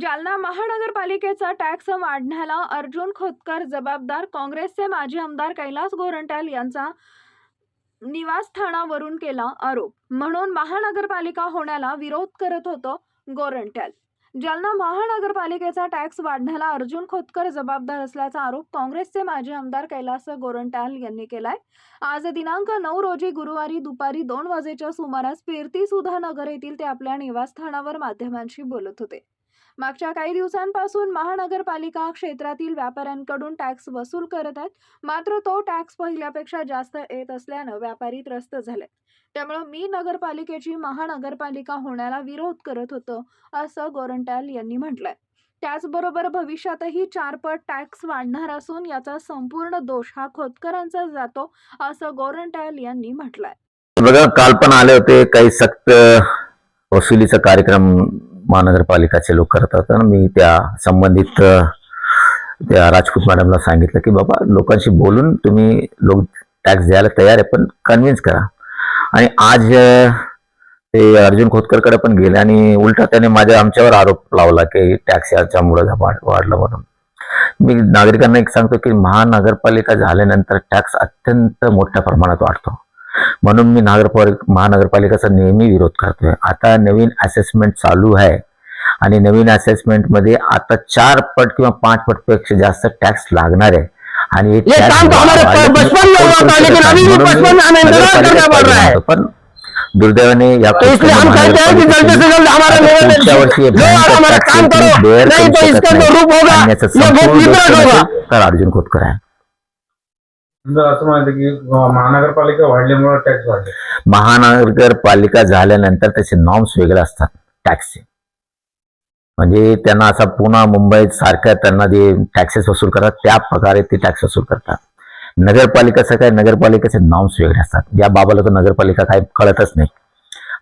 जालना महानगरपालिकेचा टॅक्स वाढण्याला अर्जुन खोतकर जबाबदार. काँग्रेसचे माजी आमदार कैलास गोरंट्याल यांचा निवासस्थानावरून केला आरोप. म्हणून महानगरपालिका होण्याला विरोध करत होतं गोरंट्याल. जालना महानगरपालिकेचा टॅक्स वाढण्याला अर्जुन खोतकर जबाबदार असल्याचा आरोप काँग्रेसचे माजी आमदार कैलास गोरंट्याल यांनी केलाय. आज दिनांक नऊ रोजी गुरुवारी दुपारी दोन वाजेच्या सुमारास फिरती सुधानगर येथील ते आपल्या निवासस्थानावर माध्यमांशी बोलत होते. मागच्या काही दिवसांपासून महानगरपालिका क्षेत्रातील व्यापाऱ्यांकडून टॅक्स वसूल करत आहेत. मात्र तो टॅक्स पहिल्यापेक्षा जास्त येत असल्यानं व्यापारी त्रस्त झाले त्यामुळे मी नगरपालिकेची महानगरपालिका होण्याला विरोध करत होतो असं गोरंट्याल यांनी म्हटलंय. त्याचबरोबर भविष्यातही चारपट टॅक्स वाढणार असून याचा संपूर्ण दोष हा खोतकरांचा जातो असं गोरंट्याल यांनी म्हटलंय. बघा काल पण आले होते. काही सक्त वसुलीचा कार्यक्रम महानगरपालिकाचे लोक करतात. आणि मी त्या संबंधित त्या राजपूत मॅडमला सांगितलं की बाबा लोकांशी बोलून तुम्ही लोक टॅक्स द्यायला तयार आहे पण कन्व्हिन्स करा. आणि आज ते अर्जुन खोतकरकडे पण गेले आणि उलटा त्याने माझ्या आमच्यावर आरोप लावला की टॅक्स याच्यामुळे वाढ- वाढला म्हणून. मी नागरिकांना एक सांगतो की महानगरपालिका झाल्यानंतर टॅक्स अत्यंत मोठ्या प्रमाणात वाढतो. म्हणून मी नगरपालिका महानगरपालिकेचा नेहमी विरोध करतोय. आता नवीन असेसमेंट चालू आहे आणि नवीन assessment मध्ये आता चार पट किंवा पाच पटपेक्षा जास्त टॅक्स लागणार आहे. आणि पण दुर्दैवाने या हैं वर्षी? तर अर्जुन खोतकर आहे. असं म्हणायचं की महानगरपालिका वाढल्यामुळे टॅक्स वाढले. महानगरपालिका झाल्यानंतर त्याचे नॉर्म्स वेगळे असतात टॅक्सचे म्हणजे त्यांना असा पुन्हा मुंबईत सारख्या त्यांना जे टॅक्सेस वसूल करतात त्या प्रकारे ते टॅक्स वसूल करतात. नगरपालिकाचं काय नगरपालिकेचे नॉर्म्स वेगळे असतात. या बाबाला तर नगरपालिका काही कळतच नाही.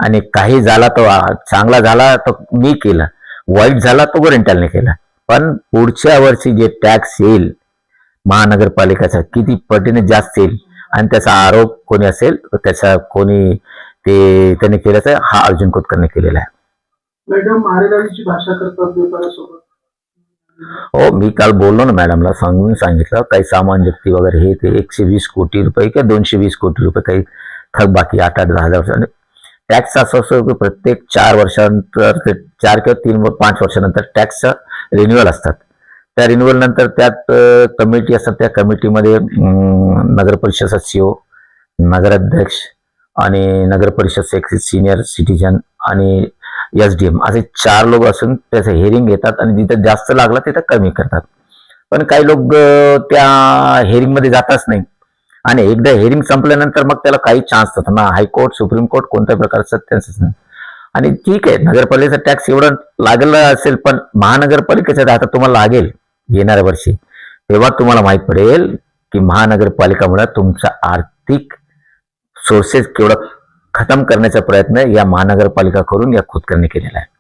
आणि काही झाला तो चांगला झाला तो मी केलं. वाईट झाला तो गोरेंटलने केला. पण पुढच्या वर्षी जे टॅक्स येईल महानगरपालिकेचा किती पटीने जास्त येईल? आणि त्याचा आरोप कोणी असेल त्याचा कोणी ते त्यांनी केल्याचा हा अर्जुन खोतकरने केलेला आहे. मॅडम मारेगावीची भाषा करतात व्यापाऱ्यासोबत हो मी काल बोललो ना मॅडमला सांगून सांगितलं काही सामान जप्ती वगैरे हे ते एकशे वीस कोटी रुपये किंवा दोनशे वीस कोटी रुपये काही थक बाकी आठ आठ दहा हजार वर्ष. टॅक्स असं असं की प्रत्येक चार वर्षानंतर चार किंवा तीन पाच वर्षानंतर टॅक्सचं रिन्युअल असतात. त्या रिन्युअल नंतर त्यात कमिटी असतात त्या कमिटीमध्ये नगर परिषद सीओ नगराध्यक्ष आणि नगर परिषद सिनियर सिटीजन आणि एस डी एम असे चार लोक असून त्याचं हेअरिंग घेतात आणि जिथं जास्त लागला तिथं कमी करतात. पण काही लोक त्या हेरिंगमध्ये जातच नाही. आणि एकदा हेअरिंग संपल्यानंतर मग त्याला काही चान्स नसतात ना. हायकोर्ट सुप्रीम कोर्ट कोणत्या प्रकारचं त्यांचं नाही. आणि ठीक आहे नगरपालिकेचा टॅक्स एवढं लागलं असेल पण महानगरपालिकेच्या आता तुम्हाला लागेल. येणाऱ्या वर्षी. तेव्हा तुम्हाला माहीत पडेल की महानगरपालिकामुळे तुमचा आर्थिक सोर्सेस केवढं खतम करण्याचा प्रयत्न या महानगरपालिका करून या खोतकरने केलेला आहे.